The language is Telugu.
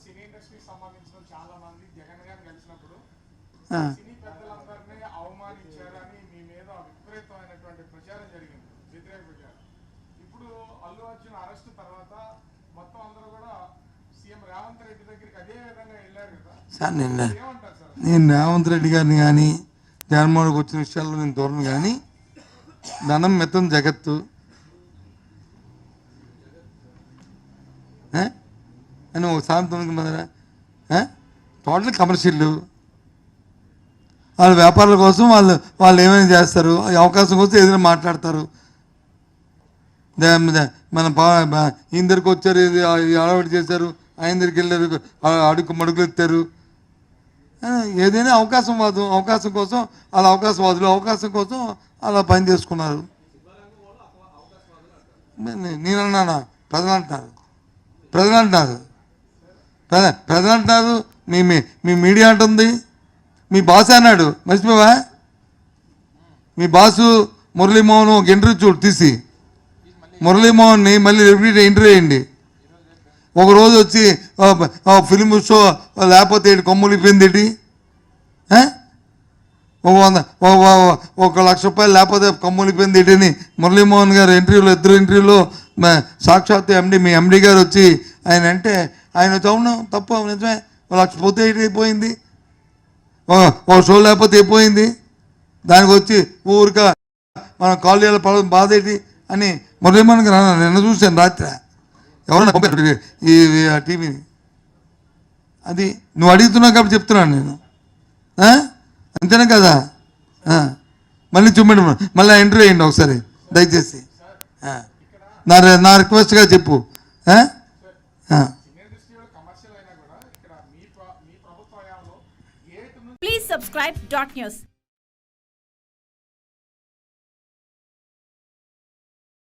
సినీ ఇండస్ట్రీకి సంబంధించిన చాలా మంది జగన్ గారిని కలిసినప్పుడు సినీ పెద్దలందరినీ అవమానించారని మీ మీద విపరీతమైనటువంటి ప్రచారం జరిగింది వ్యతిరేక ప్రచారం. ఇప్పుడు అల్లు అర్జున్ అరెస్ట్ తర్వాత మొత్తం అందరూ కూడా సీఎం రేవంత్ రెడ్డి దగ్గరికి అదే విధంగా వెళ్ళారు కదా. సార్ నేను రేవంత్ రెడ్డి గారిని కానీ జగన్మోహన్కి వచ్చిన విషయాల్లో నేను దూరం కానీ ధనం మితం జగత్తు అని ఒక సామెత ఉంది కదరా టోటల్ కమర్షియల్ వాళ్ళ వ్యాపారాల కోసం వాళ్ళు వాళ్ళు ఏమైనా చేస్తారు? అవకాశం కోసం ఏదైనా మాట్లాడతారు. దే- మన ఇందరికి బా- వచ్చారు ఇది అలవాటు చేశారు. ఆయన దగ్గరికి వెళ్ళారు అడుగు మడుగులు ఎత్తారు. ఏదైనా అవకాశం వాదు అవకాశం కోసం వాళ్ళ అవకాశవాదులు అవకాశం కోసం అలా పని చేసుకున్నారు. నేను అన్నానా ప్రజలు అంటున్నారు ప్రజలు అంటున్నారు ప్రజలు అంటున్నారు మీ మీ మీ మీడియా అంటుంది. మీ బాస్ అన్నాడు. మర్చిపోవా? మీ బాసు మురళీమోహన్ ఒక ఇంటర్వ్యూ చూడు తీసి మురళీమోహన్ని మళ్ళీ రిపీట్ ఇంటర్వ్యూ వేయండి ఒక రోజు వచ్చి ఫిల్మ్ షో లేకపోతే కొమ్ములు ఇప్పింది ఒక వంద ఒక- లక్ష రూపాయలు లేకపోతే కొమ్ములు ఇప్పింది ఏంటి అని మురళీమోహన్ గారు ఇంటర్వ్యూలో ఇద్దరు ఇంటర్వ్యూలో సాక్షాత్ ఎండి మీ ఎండి గారు వచ్చి ఆయన అంటే ఆయన వచ్చి, అవును తప్పు నిజమే. ఒక లక్ష పోతే అయిపోయింది. ఒక- షో లేకపోతే అయిపోయింది. దానికి వచ్చి ఊరిక మనం కాలేజీలో పడడం బాధ ఏంటి అని మురళీమోహన్ గారు నిన్న చూశాను రాత్రి. ఎవరన్నా ఈ ఆ టీవీని అది నువ్వు అడుగుతున్నావు కాబట్టి చెప్తున్నాను నేను. అంతేనా కదా? మళ్ళీ చూపండి మళ్ళీ ఇంటర్వ్యూ అయ్యండి ఒకసారి. దయచేసి. నా నా రిక్వెస్ట్గా చెప్పు. Subscribe dot news.